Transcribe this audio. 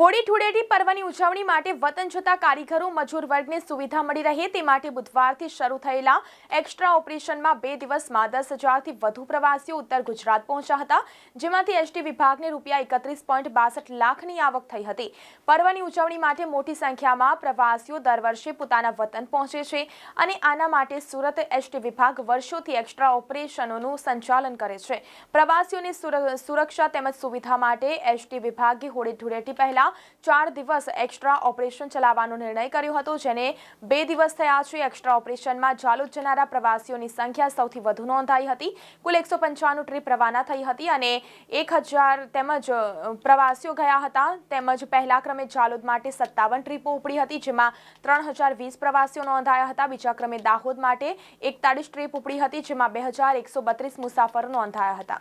હોળી ધૂળેટી પર્વની ઉજવણી માટે વતન જતા કારીગરો, મજૂર વર્ગને સુવિધા મળી રહે તે માટે બુધવારથી શરૂ થયેલા એક્સ્ટ્રા ઓપરેશનમાં બે દિવસમાં દસ હજારથી વધુ પ્રવાસીઓ ઉત્તર ગુજરાત પહોંચ્યા હતા, જેમાંથી એસટી વિભાગને રૂપિયા એકત્રીસ પોઈન્ટ બાસઠ લાખની આવક થઈ હતી. પર્વની ઉજવણી માટે મોટી સંખ્યામાં પ્રવાસીઓ દર વર્ષે પોતાના વતન પહોંચે છે અને આના માટે સુરત એસટી વિભાગ વર્ષોથી એક્સ્ટ્રા ઓપરેશનોનું સંચાલન કરે છે. પ્રવાસીઓની સુર- સુરક્ષા તેમજ સુવિધા માટે એસટી વિભાગે હોળી ધૂળેટી પહેલા ચાર દિવસ એક્સ્ટ્રા ઓપરેશન ચલાવવાનો નિર્ણય કર્યો હતો, જેને બે દિવસ થયા છે. એક્સ્ટ્રા ઓપરેશનમાં જાલોદ જનારા પ્રવાસીઓની સંખ્યા સૌથી વધુ નોંધાઈ હતી. કુલ એકસો પંચાણું ટ્રીપ રવાના થઈ હતી અને એક હજાર તેમજ પ્રવાસીઓ ગયા હતા. તેમજ પહેલા ક્રમે જાલોદ માટે સત્તાવન ટ્રીપો ઉપડી હતી, જેમાં ત્રણ હજાર વીસ પ્રવાસીઓ નોંધાયા હતા. બીજા ક્રમે દાહોદ માટે એકતાળીસ ટ્રીપ ઉપડી હતી, જેમાં બે હજાર એકસો બત્રીસ મુસાફરો નોંધાયા હતા.